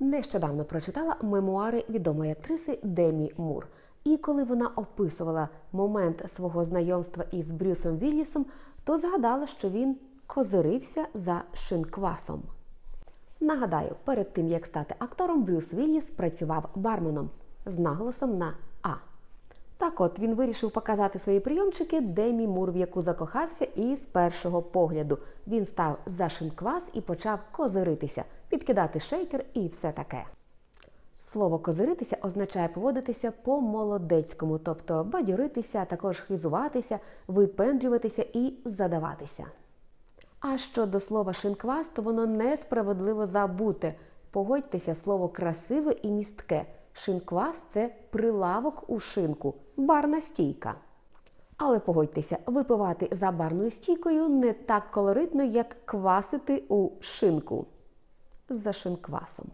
Нещодавно прочитала мемуари відомої актриси Демі Мур. І коли вона описувала момент свого знайомства із Брюсом Віллісом, то згадала, що він козирився за шинквасом. Нагадаю, перед тим як стати актором, Брюс Вілліс працював барменом з наголосом на А. Так от він вирішив показати свої прийомчики Демі Мур, в яку закохався, і з першого погляду він став за шинквас і почав козиритися, підкидати шейкер і все таке. Слово козиритися означає поводитися по-молодецькому, тобто бадьоритися, також хизуватися, випендрюватися і задаватися. А щодо слова шинквас, то воно несправедливо забуте. Погодьтеся, слово красиве і містке. Шинквас це прилавок у шинку, барна стійка. Але погодьтеся, випивати за барною стійкою не так колоритно, як квасити у шинку за шинквасом.